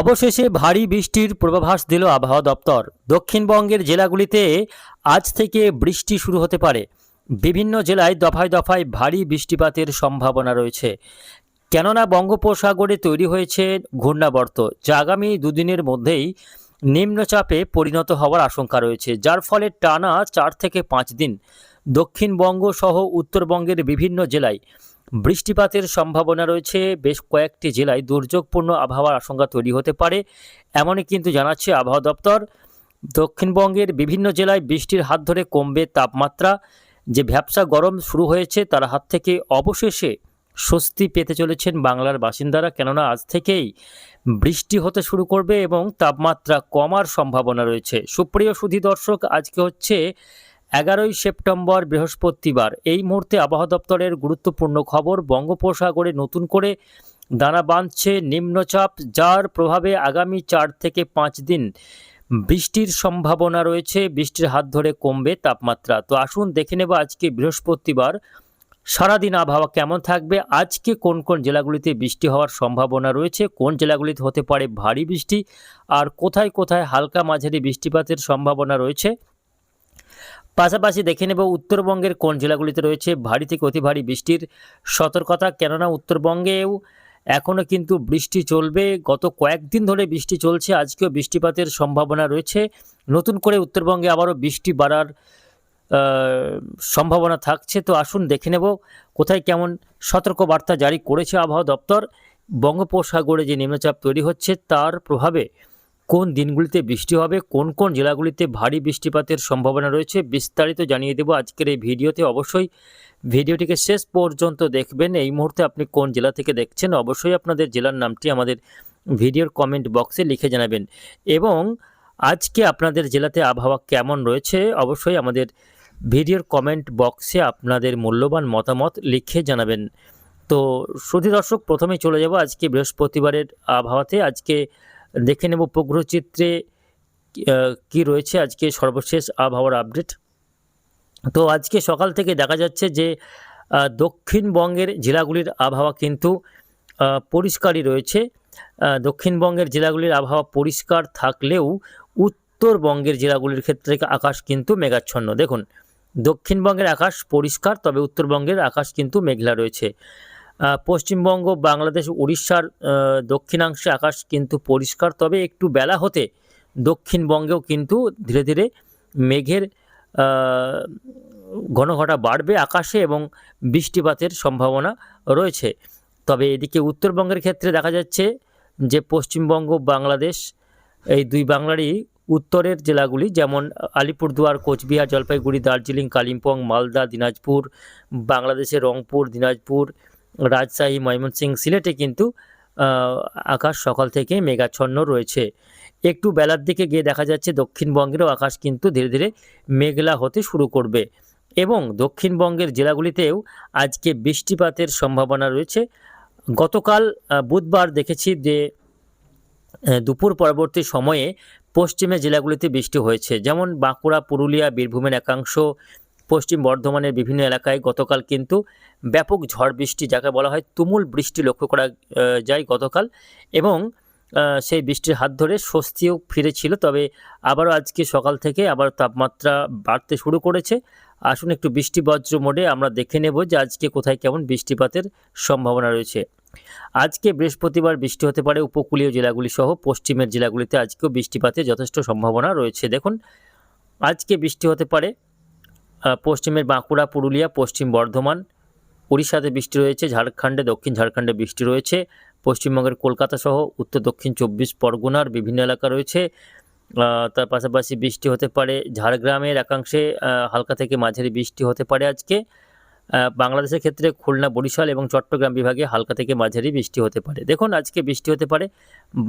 অবশেষে ভারী বৃষ্টির পূর্বাভাস দিল আবহাওয়া দপ্তর। দক্ষিণবঙ্গের জেলাগুলিতে আজ থেকে বৃষ্টি শুরু হতে পারে। বিভিন্ন জেলায় দফায় দফায় ভারী বৃষ্টিপাতের সম্ভাবনা রয়েছে। কেননা বঙ্গোপসাগরে তৈরি হয়েছে ঘূর্ণাবর্ত, যা আগামী দুদিনের মধ্যেই নিম্নচাপে পরিণত হওয়ার আশঙ্কা রয়েছে, যার ফলে টানা চার থেকে পাঁচ দিন দক্ষিণবঙ্গ সহ উত্তরবঙ্গের বিভিন্ন জেলায় বৃষ্টিপাতের সম্ভাবনা রয়েছে। বেশ কয়েকটি জেলায় দুর্যোগপূর্ণ আবহাওয়ার আশঙ্কা তৈরি হতে পারে, এমনই কিন্তু জানাচ্ছে আবহাওয়া দপ্তর। দক্ষিণবঙ্গের বিভিন্ন জেলায় বৃষ্টির হাত ধরে কমবে তাপমাত্রা। যে ভ্যাবসা গরম শুরু হয়েছে, তার হাত থেকে অবশেষে স্বস্তি পেতে চলেছেন বাংলার বাসিন্দারা। কেননা, আজ থেকেই বৃষ্টি হতে শুরু করবে এবং তাপমাত্রা কমার সম্ভাবনা রয়েছে। সুপ্রিয় সুধী দর্শক, আজকে হচ্ছে এগারোই সেপ্টেম্বর বৃহস্পতিবার। এই মুহূর্তে আবহাওয়া দপ্তরের গুরুত্বপূর্ণ খবর, বঙ্গোপসাগরে নতুন করে দানা বাঁধছে নিম্নচাপ, যার প্রভাবে আগামী চার থেকে পাঁচ দিন বৃষ্টির সম্ভাবনা রয়েছে। বৃষ্টির হাত ধরে কমবে তাপমাত্রা। তো আসুন দেখে নেব আজকে বৃহস্পতিবার সারাদিন আবহাওয়া কেমন থাকবে, আজকে কোন কোন জেলাগুলিতে বৃষ্টি হওয়ার সম্ভাবনা রয়েছে, কোন জেলাগুলিতে হতে পারে ভারী বৃষ্টি, আর কোথায় কোথায় হালকা মাঝারি বৃষ্টিপাতের সম্ভাবনা রয়েছে। পাশাপাশি দেখে নেব উত্তরবঙ্গের কোন জেলাগুলিতে রয়েছে ভারী থেকে অতি ভারী বৃষ্টির সতর্কতা। কেননা উত্তরবঙ্গেও এখনও কিন্তু বৃষ্টি চলবে। গত কয়েকদিন ধরে বৃষ্টি চলছে, আজকেও বৃষ্টিপাতের সম্ভাবনা রয়েছে। নতুন করে উত্তরবঙ্গে আবারও বৃষ্টি বাড়ার সম্ভাবনা থাকছে। তো আসুন দেখে নেব কোথায় কেমন সতর্ক বার্তা জারি করেছে আবহাওয়া দপ্তর। বঙ্গোপসাগরে যে নিম্নচাপ তৈরি হচ্ছে, তার প্রভাবে কোন দিনগুলিতে বৃষ্টি হবে, কোন কোন জেলাগুলিতে ভারী বৃষ্টিপাতের সম্ভাবনা রয়েছে বিস্তারিত জানিয়ে দেব আজকের এই ভিডিওতে। অবশ্যই ভিডিওটিকে শেষ পর্যন্ত দেখবেন। এই মুহূর্তে আপনি কোন জেলা থেকে দেখছেন, অবশ্যই আপনাদের জেলার নামটি আমাদের ভিডিওর কমেন্ট বক্সে লিখে জানাবেন। এবং আজকে আপনাদের জেলাতে আবহাওয়া কেমন রয়েছে, অবশ্যই আমাদের ভিডিওর কমেন্ট বক্সে আপনাদের মূল্যবান মতামত লিখে জানাবেন। তো শ্রুতি দর্শক প্রথমে চলে যাব আজকে বৃহস্পতিবারের আবহাওয়াতে। আজকে দেখে নেব উপগ্রহ চিত্রে কি রয়েছে আজকে সর্বশেষ আবহাওয়ার আপডেট। তো আজকে সকাল থেকে দেখা যাচ্ছে যে দক্ষিণবঙ্গের জেলাগুলির আবহাওয়া কিন্তু পরিষ্কারই রয়েছে। দক্ষিণবঙ্গের জেলাগুলির আবহাওয়া পরিষ্কার থাকলেও উত্তরবঙ্গের জেলাগুলির ক্ষেত্রে আকাশ কিন্তু মেঘাচ্ছন্ন। দেখুন, দক্ষিণবঙ্গের আকাশ পরিষ্কার, তবে উত্তরবঙ্গের আকাশ কিন্তু মেঘলা রয়েছে। পশ্চিমবঙ্গ, বাংলাদেশ, উড়িষ্যার দক্ষিণাংশে আকাশ কিন্তু পরিষ্কার, তবে একটু বেলা হতে দক্ষিণবঙ্গেও কিন্তু ধীরে ধীরে মেঘের ঘনঘটা বাড়বে আকাশে এবং বৃষ্টিপাতের সম্ভাবনা রয়েছে। তবে এদিকে উত্তরবঙ্গের ক্ষেত্রে দেখা যাচ্ছে যে পশ্চিমবঙ্গ, বাংলাদেশ, এই দুই বাংলারই উত্তরের জেলাগুলি যেমন আলিপুরদুয়ার, কোচবিহার, জলপাইগুড়ি, দার্জিলিং, কালিম্পং, মালদা, দিনাজপুর, বাংলাদেশের রংপুর, দিনাজপুর রাজশাহী, ময়মনসিংহ সিলেটে কিন্তু আকাশ সকাল থেকে মেঘাচ্ছন্ন রয়েছে। একটু বেলার দিকে গিয়ে দেখা যাচ্ছে দক্ষিণবঙ্গেরও আকাশ কিন্তু ধীরে ধীরে মেঘলা হতে শুরু করবে। এবং দক্ষিণবঙ্গের জেলাগুলিতেও আজকে বৃষ্টিপাতের সম্ভাবনা রয়েছে। গতকাল বুধবার দেখেছি যে দুপুর পরবর্তী সময়ে পশ্চিমে জেলাগুলিতে বৃষ্টি হয়েছে। যেমন বাঁকুড়া, পুরুলিয়া, বীরভূমের একাংশ পশ্চিম বর্ধমানের বিভিন্ন এলাকায় গতকাল কিন্তু ব্যাপক ঝড় বৃষ্টি, যাকে বলা হয় তুমুল বৃষ্টি লক্ষ্য করা যায় গতকাল এবং সেই বৃষ্টির হাত ধরে স্বস্তিও ফিরেছিল। তবে আবারও আজকে সকাল থেকে আবার তাপমাত্রা বাড়তে শুরু করেছে। আসুন একটু বৃষ্টি বজ্র মোডে আমরা দেখে নেব যে আজকে কোথায় কেমন বৃষ্টিপাতের সম্ভাবনা রয়েছে। আজকে বৃহস্পতিবার বৃষ্টি হতে পারে উপকূলীয় জেলাগুলি সহ পশ্চিমের জেলাগুলিতে আজকেও বৃষ্টিপাতের যথেষ্ট সম্ভাবনা রয়েছে। দেখুন, আজকে বৃষ্টি হতে পারে পশ্চিমের বাঁকুড়া, পুরুলিয়া, পশ্চিম বর্ধমান উড়িষ্যাতে বৃষ্টি রয়েছে, ঝাড়খণ্ডে, দক্ষিণ ঝাড়খণ্ডে বৃষ্টি রয়েছে, পশ্চিমবঙ্গের কলকাতা সহ উত্তর, দক্ষিণ চব্বিশ পরগনার বিভিন্ন এলাকা রয়েছে। তার পাশাপাশি বৃষ্টি হতে পারে ঝাড়গ্রামের একাংশে হালকা থেকে মাঝারি বৃষ্টি হতে পারে আজকে। বাংলাদেশের ক্ষেত্রে খুলনা, বরিশাল এবং চট্টগ্রাম বিভাগে হালকা থেকে মাঝারি বৃষ্টি হতে পারে। দেখুন, আজকে বৃষ্টি হতে পারে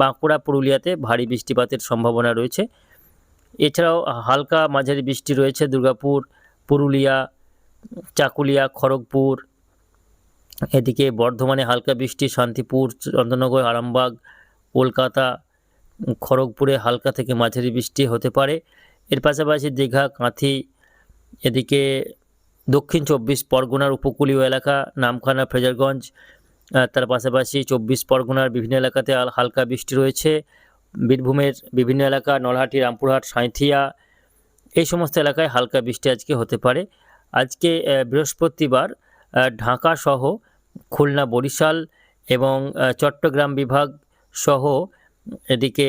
বাঁকুড়া, পুরুলিয়াতে ভারী বৃষ্টিপাতের সম্ভাবনা রয়েছে। এছাড়াও হালকা মাঝারি বৃষ্টি রয়েছে দুর্গাপুর পুরুলিয়া, চাকুলিয়া, খড়গপুর, এদিকে বর্ধমানে হালকা বৃষ্টি, শান্তিপুর চন্দ্রনগর আরামবাগ, কলকাতা, খড়গপুরে হালকা থেকে মাঝারি বৃষ্টি হতে পারে। এর পাশাপাশি দীঘা, কাঁথি, এদিকে দক্ষিণ চব্বিশ পরগনার উপকূলীয় এলাকা, নামখানা ফ্রেজারগঞ্জ তার পাশাপাশি চব্বিশ পরগনার বিভিন্ন এলাকাতে হালকা বৃষ্টি রয়েছে। বীরভূমের বিভিন্ন এলাকা, নলহাটি, রামপুরহাট, সাঁইথিয়া এই সমস্ত এলাকায় হালকা বৃষ্টি আজকে হতে পারে। আজকে বৃহস্পতিবার ঢাকা সহ খুলনা, বরিশাল এবং চট্টগ্রাম বিভাগ সহ এদিকে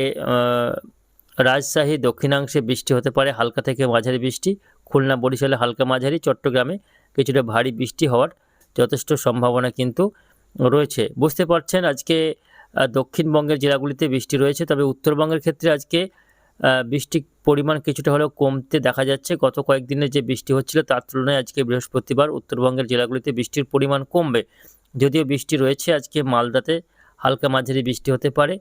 রাজশাহী দক্ষিণাংশে বৃষ্টি হতে পারে, হালকা থেকে মাঝারি বৃষ্টি। খুলনা, বরিশালে হালকা মাঝারি, চট্টগ্রামে কিছুটা ভারী বৃষ্টি হওয়ার যথেষ্ট সম্ভাবনা কিন্তু রয়েছে। বুঝতে পারছেন, আজকে দক্ষিণবঙ্গের জেলাগুলিতে বৃষ্টি রয়েছে, তবে উত্তরবঙ্গের ক্ষেত্রে আজকে বৃষ্টির পরিমাণ কিছুটা হলেও কমতে দেখা যাচ্ছে। গত কয়েকদিনের যে বৃষ্টি হচ্ছিল, তার তুলনায় আজকে বৃহস্পতিবার উত্তরবঙ্গের জেলাগুলিতে বৃষ্টির পরিমাণ কমবে। যদিও বৃষ্টি রয়েছে আজকে মালদাতে, হালকা মাঝারি বৃষ্টি হতে পারে।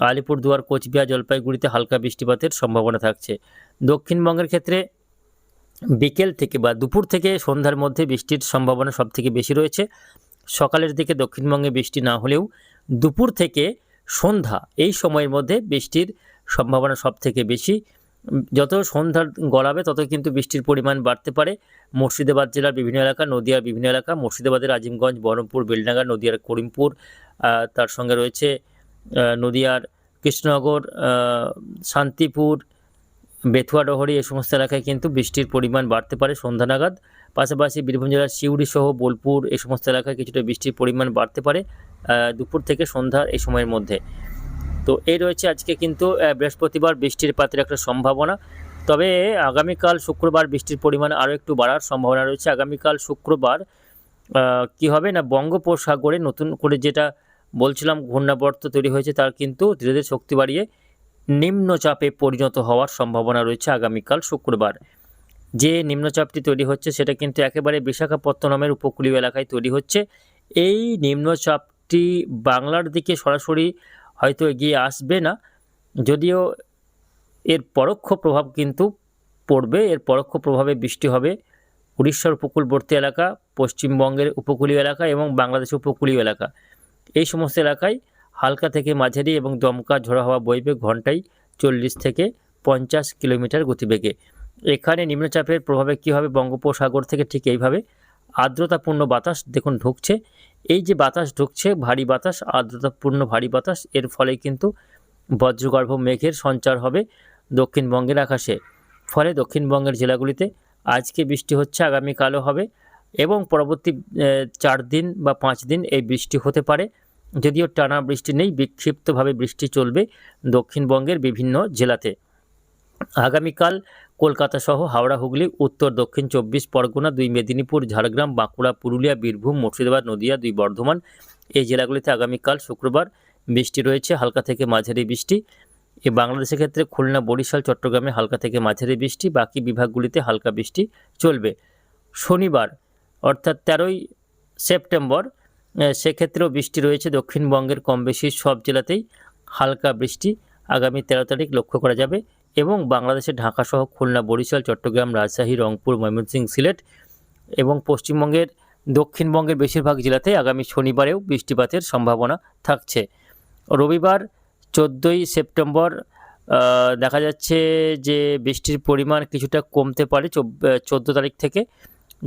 আলিপুরদুয়ার, কোচবিহার, জলপাইগুড়িতে হালকা বৃষ্টিপাতের সম্ভাবনা থাকছে। দক্ষিণবঙ্গের ক্ষেত্রে বিকেল থেকে বা দুপুর থেকে সন্ধ্যার মধ্যে বৃষ্টির সম্ভাবনা সব থেকে বেশি রয়েছে। সকালের দিকে দক্ষিণবঙ্গে বৃষ্টি না হলেও দুপুর থেকে সন্ধ্যা এই সময়ের মধ্যে বৃষ্টির সম্ভাবনা সব থেকে বেশি। যত সন্ধ্যা গড়াবে, তত কিন্তু বৃষ্টির পরিমাণ বাড়তে পারে। মুর্শিদাবাদ জেলার বিভিন্ন এলাকা, নদিয়ার বিভিন্ন এলাকা, মুর্শিদাবাদের আজিমগঞ্জ বহরমপুর, বেলডাঙ্গা, নদিয়ার করিমপুর তার সঙ্গে রয়েছে নদিয়ার কৃষ্ণনগর শান্তিপুর বেথুয়াডহরি এই সমস্ত এলাকায় কিন্তু বৃষ্টির পরিমাণ বাড়তে পারে সন্ধ্যা নাগাদ। পাশাপাশি বীরভূম জেলার সিউড়ি সহ বোলপুর, এই সমস্ত এলাকায় কিছুটা বৃষ্টির পরিমাণ বাড়তে পারে দুপুর থেকে সন্ধ্যার এই সময়ের মধ্যে। তো এই রয়েছে আজকে কিন্তু বৃহস্পতিবার বৃষ্টির পাতের একটা সম্ভাবনা। তবে আগামীকাল শুক্রবার বৃষ্টির পরিমাণ আরও একটু বাড়ার সম্ভাবনা রয়েছে। আগামীকাল শুক্রবার কি হবে না, বঙ্গোপসাগরে নতুন করে যেটা বলছিলাম ঘূর্ণাবর্ত তৈরি হয়েছে, তার কিন্তু ধীরে ধীরে শক্তি বাড়িয়ে নিম্নচাপে পরিণত হওয়ার সম্ভাবনা রয়েছে আগামীকাল শুক্রবার। যে নিম্নচাপটি তৈরি হচ্ছে, সেটা কিন্তু একেবারে বিশাখাপত্তনমের উপকূলীয় এলাকায় তৈরি হচ্ছে। এই নিম্নচাপটি বাংলার দিকে সরাসরি হয়তো এগিয়ে আসবে না। যদিও এর পরোক্ষ প্রভাব কিন্তু পড়বে, এর পরোক্ষ প্রভাবে বৃষ্টি হবে। উড়িষ্যার উপকূলবর্তী এলাকা, পশ্চিমবঙ্গের উপকূলীয় এলাকা এবং বাংলাদেশের উপকূলীয় এলাকা। এই সমস্ত এলাকায় হালকা থেকে মাঝারি এবং দমকা ঝোড়ো হাওয়া বইবে ঘন্টায় চল্লিশ থেকে পঞ্চাশ কিলোমিটার গতিবেগে। এখানে নিম্নচাপের প্রভাবে কী হবে? বঙ্গোপসাগর থেকে ঠিক এইভাবে। আর্দ্রতাপূর্ণ বাতাস দেখুন ঢুকছে। এই যে বাতাস ঢুকছে, ভারী বাতাস, আর্দ্রতাপূর্ণ ভারী বাতাস, এর ফলে কিন্তু বজ্রগর্ভ মেঘের সঞ্চার হবে দক্ষিণবঙ্গের আকাশে। ফলে দক্ষিণবঙ্গের জেলাগুলিতে আজকে বৃষ্টি হচ্ছে, আগামীকালও হবে এবং পরবর্তী চার দিন বা পাঁচ দিন এই বৃষ্টি হতে পারে। যদিও টানা বৃষ্টি নেই, বিক্ষিপ্তভাবে বৃষ্টি চলবে দক্ষিণবঙ্গের বিভিন্ন জেলাতে। আগামীকাল কলকাতা সহ হাওড়া, হুগলি, উত্তর, দক্ষিণ চব্বিশ পরগনা, দুই মেদিনীপুর, ঝাড়গ্রাম, বাঁকুড়া, পুরুলিয়া, বীরভূম, মুর্শিদাবাদ, নদিয়া, দুই বর্ধমান এই জেলাগুলিতে আগামীকাল শুক্রবার বৃষ্টি রয়েছে, হালকা থেকে মাঝারি বৃষ্টি। এ বাংলাদেশের ক্ষেত্রে খুলনা, বরিশাল, চট্টগ্রামে হালকা থেকে মাঝারি বৃষ্টি, বাকি বিভাগগুলিতে হালকা বৃষ্টি চলবে। শনিবার, অর্থাৎ তেরোই সেপ্টেম্বর সেক্ষেত্রেও বৃষ্টি রয়েছে, দক্ষিণবঙ্গের কম বেশি সব জেলাতেই হালকা বৃষ্টি আগামী তেরো তারিখ লক্ষ্য করা যাবে। এবং বাংলাদেশের ঢাকা সহ খুলনা, বরিশাল, চট্টগ্রাম, রাজশাহী, রংপুর ময়মনসিংহ সিলেট এবং পশ্চিমবঙ্গের দক্ষিণবঙ্গের বেশিরভাগ জেলাতে আগামী শনিবারেও বৃষ্টিপাতের সম্ভাবনা থাকছে। রবিবার চোদ্দোই সেপ্টেম্বর দেখা যাচ্ছে যে বৃষ্টির পরিমাণ কিছুটা কমতে পারে চোদ্দ তারিখ থেকে।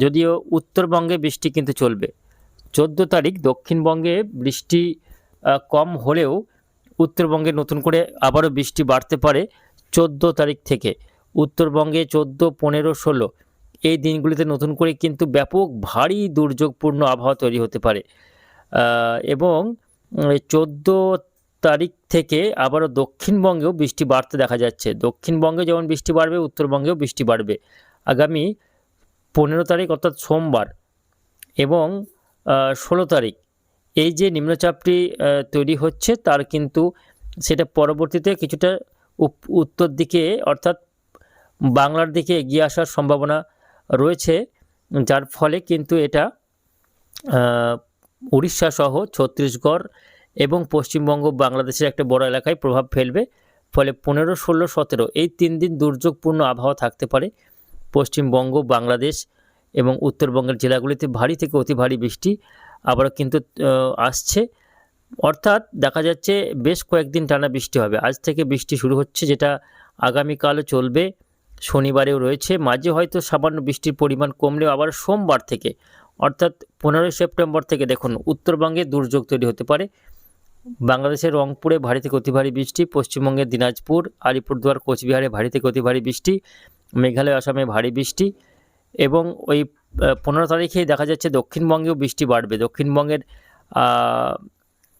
যদিও উত্তরবঙ্গে বৃষ্টি কিন্তু চলবে। চোদ্দ তারিখ দক্ষিণবঙ্গে বৃষ্টি কম হলেও উত্তরবঙ্গে নতুন করে আবারও বৃষ্টি বাড়তে পারে। চোদ্দ তারিখ থেকে। উত্তরবঙ্গে চোদ্দ, পনেরো, ষোলো। এই দিনগুলিতে নতুন করে কিন্তু ব্যাপক ভারী দুর্যোগপূর্ণ আবহাওয়া তৈরি হতে পারে। এবং চোদ্দ তারিখ থেকে আবারও দক্ষিণবঙ্গেও বৃষ্টি বাড়তে দেখা যাচ্ছে। দক্ষিণবঙ্গে যেমন বৃষ্টি বাড়বে, উত্তরবঙ্গেও বৃষ্টি বাড়বে। আগামী পনেরো তারিখ অর্থাৎ সোমবার এবং ষোলো তারিখ। এই যে নিম্নচাপটি তৈরি হচ্ছে, তার কিন্তু সেটা পরবর্তীতে কিছুটা উত্তর দিকে অর্থাৎ বাংলার দিকে এগিয়ে আসার সম্ভাবনা রয়েছে, যার ফলে কিন্তু এটা উড়িষ্যা সহ ছত্তিশগড় এবং পশ্চিমবঙ্গ বাংলাদেশের একটা বড় এলাকায় প্রভাব ফেলবে। ফলে পনেরো, ষোলো, সতেরো এই তিন দিন দুর্যোগপূর্ণ আবহাওয়া থাকতে পারে। পশ্চিমবঙ্গ, বাংলাদেশ এবং উত্তরবঙ্গের জেলাগুলিতে ভারী থেকে অতি ভারী বৃষ্টি আবারও কিন্তু আসছে। অর্থাৎ দেখা যাচ্ছে বেশ কয়েকদিন টানা বৃষ্টি হবে। আজ থেকে বৃষ্টি শুরু হচ্ছে যেটা আগামীকালও চলবে। শনিবারেও রয়েছে। মাঝে হয়তো সামান্য বৃষ্টির পরিমাণ কমলেও আবার সোমবার থেকে, অর্থাৎ পনেরোই সেপ্টেম্বর থেকে দেখুন, উত্তরবঙ্গে দুর্যোগ তৈরি হতে পারে। বাংলাদেশের রংপুরে ভারী থেকে অতি ভারী বৃষ্টি, পশ্চিমবঙ্গের দিনাজপুর, আলিপুরদুয়ার, কোচবিহারে ভারী থেকে অতি ভারী বৃষ্টি, মেঘালয়, আসামে ভারী বৃষ্টি এবং ওই পনেরো তারিখেই দেখা যাচ্ছে দক্ষিণবঙ্গেও বৃষ্টি বাড়বে। দক্ষিণবঙ্গের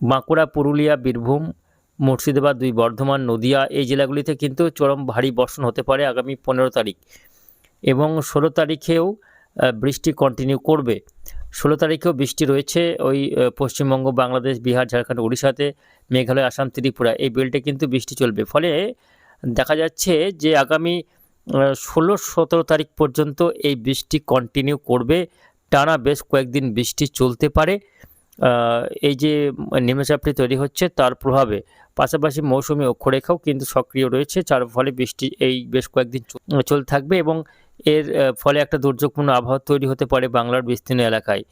বাঁকুড়া, পুরুলিয়া, বীরভূম, মুর্শিদাবাদ, দুই বর্ধমান, নদিয়া এই জেলাগুলিতে কিন্তু চরম ভারী বর্ষণ হতে পারে আগামী পনেরো তারিখ এবং ষোলো তারিখেও বৃষ্টি কন্টিনিউ করবে। ষোলো তারিখেও বৃষ্টি রয়েছে ওই পশ্চিমবঙ্গ, বাংলাদেশ, বিহার, ঝাড়খণ্ড উড়িষ্যাতে মেঘালয়, আসাম, ত্রিপুরা এই বেল্টে কিন্তু বৃষ্টি চলবে। ফলে দেখা যাচ্ছে যে আগামী ষোলো, সতেরো তারিখ পর্যন্ত এই বৃষ্টি কন্টিনিউ করবে। টানা বেশ কয়েকদিন বৃষ্টি চলতে পারে। এই যে নিম্নচাপটি তৈরি হচ্ছে, তার প্রভাবে পাশাপাশি মৌসুমি অক্ষরেখাও কিন্তু সক্রিয় রয়েছে, যার ফলে বৃষ্টি এই বেশ কয়েকদিন চলতে থাকবে এবং এর ফলে একটা দুর্যোগপূর্ণ আবহাওয়া তৈরি হতে পারে বাংলার বিস্তীর্ণ এলাকায়।